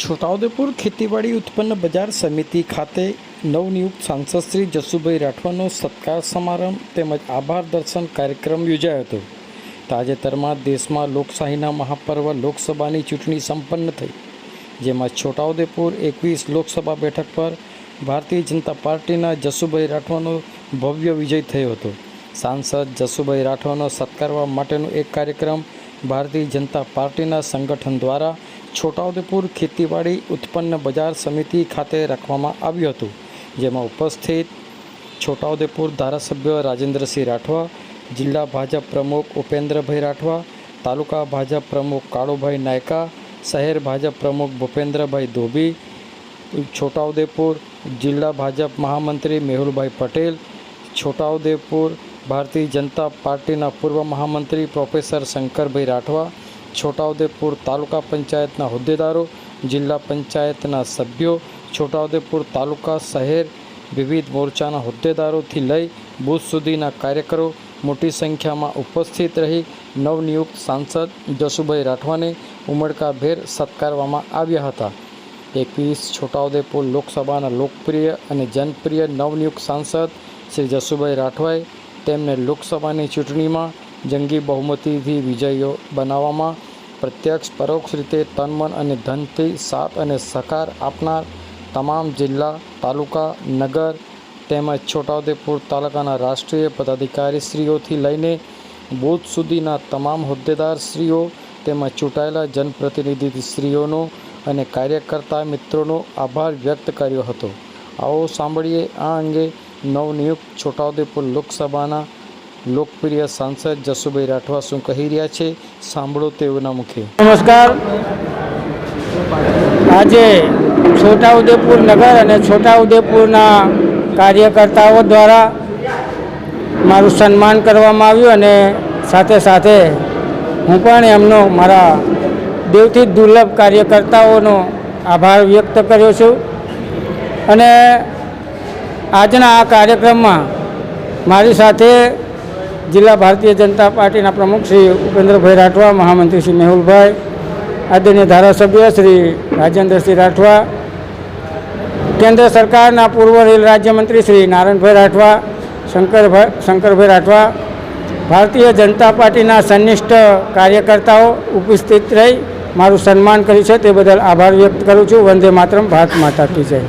છોટાઉદેપુર ખેતીવાડી ઉત્પન્ન બજાર સમિતિ ખાતે નવનિયુક્ત સાંસદ શ્રી જસુભાઈ રાઠવાનો સત્કાર સમારંભ તેમજ આભાર દર્શન કાર્યક્રમ યોજાયો હતો. તાજેતરમાં દેશમાં લોકશાહીના મહાપર્વ લોકસભાની ચૂંટણી સંપન્ન થઈ. જેમાં છોટાઉદેપુર એકવીસ લોકસભા બેઠક પર ભારતીય જનતા પાર્ટીના જસુભાઈ રાઠવાનો ભવ્ય વિજય થયો હતો. સાંસદ જસુભાઈ રાઠવાનો સત્કારવા માટેનો એક કાર્યક્રમ ભારતીય જનતા પાર્ટીના સંગઠન દ્વારા છોટાઉદેપુર ખેતીવાડી ઉત્પન્ન બજાર સમિતિ ખાતે રાખવામાં આવ્યું હતું, જેમાં ઉપસ્થિત છોટાઉદેપુર ધારાસભ્ય રાજેન્દ્રસિંહ રાઠવા, જિલ્લા ભાજપ પ્રમુખ ઉપેન્દ્રભાઈ રાઠવા, તાલુકા ભાજપ પ્રમુખ કાળુભાઈ નાયકા, શહેર ભાજપ પ્રમુખ ભૂપેન્દ્રભાઈ ધોબી, છોટાઉદેપુર જિલ્લા ભાજપ મહામંત્રી મેહુલભાઈ પટેલ, છોટાઉદેપુર ભારતીય જનતા પાર્ટીના પૂર્વ મહામંત્રી પ્રોફેસર શંકરભાઈ રાઠવા છોટાઉદેપુર તાલુકા પંચાયતના હોદ્દેદારો, જિલ્લા પંચાયતના સભ્યો, છોટાઉદેપુર તાલુકા શહેર, વિવિધ મોરચાના હોદ્દેદારોથી લઈ બુથ સુધીના કાર્યકરો, મોટી સંખ્યામાં ઉપસ્થિત રહી નવનિયુક્ત સાંસદ જસુભાઈ રાઠવાને ઉમળકાભેર સત્કારવામાં આવ્યા હતા. એકવીસ છોટાઉદેપુર લોકસભાના લોકપ્રિય અને જનપ્રિય નવનિયુક્ત સાંસદ શ્રી જસુભાઈ રાઠવાએ તેમને લોકસભાની ચૂંટણીમાં જંગી બહુમતીથી વિજયો બનાવવામાં પ્રત્યક્ષ પરોક્ષ રીતે તનમન અને ધનથી સાથ અને સહકાર આપનાર તમામ જિલ્લા, તાલુકા, નગર તેમજ છોટાઉદેપુર તાલુકાના રાષ્ટ્રીય પદાધિકારીશ્રીઓથી લઈને બૂથ સુધીના તમામ હોદ્દેદારશ્રીઓ તેમજ ચૂંટાયેલા જનપ્રતિનિધિશ્રીઓનો અને કાર્યકર્તા મિત્રોનો આભાર વ્યક્ત કર્યો હતો. આવો સાંભળીએ આ અંગે નવનિયુક્ત છોટાઉદેપુર લોકસભાના લોકપ્રિય સાંસદ જસુભાઈ રાઠવા શું કહી રહ્યા છે? સાંભળો તેઓના મુખે. નમસ્કાર. આજે છોટાઉદેપુર નગર અને છોટાઉદેપુરના કાર્યકર્તાઓ દ્વારા મારું સન્માન કરવામાં આવ્યું અને સાથે સાથે હું પણ એમનો મારા દેવથી દુર્લભ કાર્યકર્તાઓનો આભાર વ્યક્ત કર્યો છું. અને આજના આ કાર્યક્રમમાં મારી સાથે જિલ્લા ભારતીય જનતા પાર્ટીના પ્રમુખ શ્રી ઉપેન્દ્રભાઈ રાઠવા, મહામંત્રી શ્રી મેહુલભાઈ, આદરણીય ધારાસભ્ય શ્રી રાજેન્દ્રસિંહ રાઠવા, કેન્દ્ર સરકારના પૂર્વ રેલ રાજ્યમંત્રી શ્રી નારાયણભાઈ રાઠવા શંકરભાઈ શંકરભાઈ રાઠવા, ભારતીય જનતા પાર્ટીના સંનિષ્ઠ કાર્યકર્તાઓ ઉપસ્થિત રહી મારું સન્માન કર્યું છે. તે બદલ આભાર વ્યક્ત કરું છું. વંદે માતરમ. ભારત માતા કી જય.